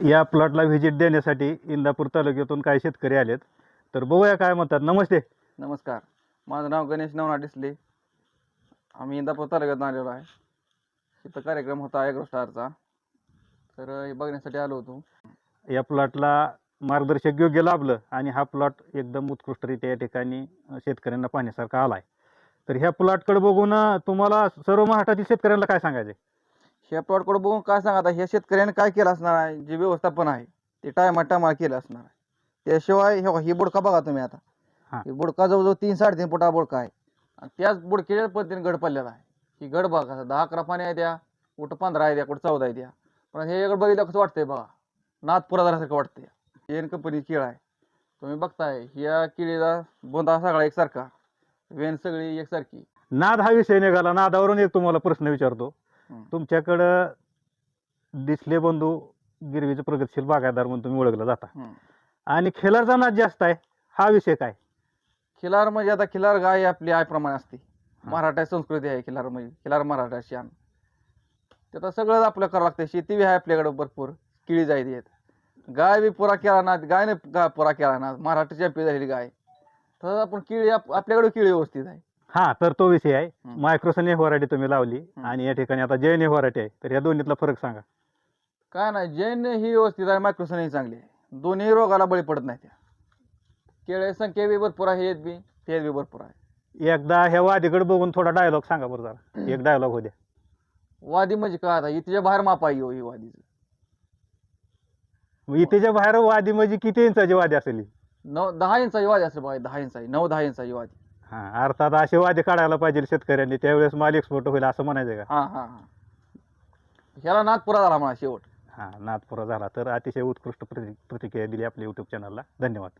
या प्लॉटला व्हिजिट देण्यासाठी इंदापूर तालुक्यातून काही शेतकरी आलेत. तर बघूया काय म्हणतात. नमस्ते. नमस्कार. माझं नाव गणेश नवना डिसले. आम्ही इंदापूर तालुक्यात आलेलो आहे. इथं कार्यक्रम होता ॲग्रो स्टारचा तर हे बघण्यासाठी आलो होतो. या प्लॉटला मार्गदर्शक योग्य लाभलं आणि हा प्लॉट एकदम उत्कृष्टरित्या या ठिकाणी शेतकऱ्यांना पाहण्यासारखा आला आहे तर ह्या प्लॉटकडे बघून तुम्हाला सर्व महाराष्ट्रातील शेतकऱ्यांना काय सांगायचं ह्या प्लॉटकडे बघून काय सांगा आता? ह्या शेतकऱ्याने काय केलं असणार आहे? जे व्यवस्थापन आहे ते टायमा टायमाला केलं असणार आहे. त्याशिवाय हे ही बुडका बघा तुम्ही आता. हा. ही बुडका जवळजवळ तीन साडेतीन फुटा बुडका आहे. आणि त्याच बुडक्याच्या पद्धतीने गड पडलेला आहे. ही गड बघा कसं दहा अकरा पाणी आहे त्या कुठं पंधरा आहे त्या कुठं चौदा आहे त्या. पण हे गड बघितलं कसं वाटतंय बघा? नाथ पुरा झाल्यासारखं वाटतंय. एन कंपनी केळ आहे. तुम्ही बघताय या केळीला बोंदा सगळा एकसारखा. वेन सगळी एकसारखी. नाद हा विषय निघाला. नादावरून एक तुम्हाला प्रश्न विचारतो. तुमच्याकडं दिसले बंधू गिरवीचे प्रगतशील बागायतदार म्हणून तुम्ही ओळखला जाता. आणि खेळाचा नाद जास्त आहे हा विषय काय? खिलार म्हणजे आता खिलार गाय आपली आईप्रमाणे असते. मराठा संस्कृती आहे खिलार म्हणजे खिलार मराठा शान ते आता सगळं आपलं करावं लागतं शेती बी आहे आपल्याकडं भरपूर किळी जायची आहेत गाय बी पुरा केला ना गायने गा पुरा केला ना मराठी चॅम्पियन झालेली गाय. तर आपण किळी आप- आपल्याकडे किळी व्यवस्थित आहे. हा तर तो विषय आहे. हं. मायक्रोसन व्हरायटी तुम्ही लावली हं. आणि या ठिकाणी आता जैन व्हरायटी आहे. तर या दोन्हीतला फरक सांगा. काय नाही जैन ही व्यवस्थित आहे मायक्रोसन ही चांगली आहे. दोन्ही रोगाला बळी पडत नाही त्या. केळे संख्या बी भरपूर आहे हेत बी तेल बी भरपूर आहे. एकदा ह्या वादीकडे बघून थोडा डायलॉग सांगा बरं जरा. एक डायलॉग होऊ द्या. वादी म्हणजे काय आता? इथच्या बाहेर माप आहे हो ही वादीचं. मग इथेच्या बाहेर वादी म्हणजे किती इंचाची वादी असेल ही? नऊ दहा इंचाची वादी असेल बघा दहा इंचाची नऊ दहा इंचाची वादी. हा अर्थात असे वादी काढायला पाहिजे शेतकऱ्यांनी त्यावेळेस माल एक्सपोर्ट होईल असं म्हणायचं का? हा हा हा. ह्याला नागपुरा झाला म्हणा शेवट. हा नादपुरा झाला तर अतिशय उत्कृष्ट प्रति प्रतिक्रिया दिली आपल्या युट्यूब चॅनलला धन्यवाद.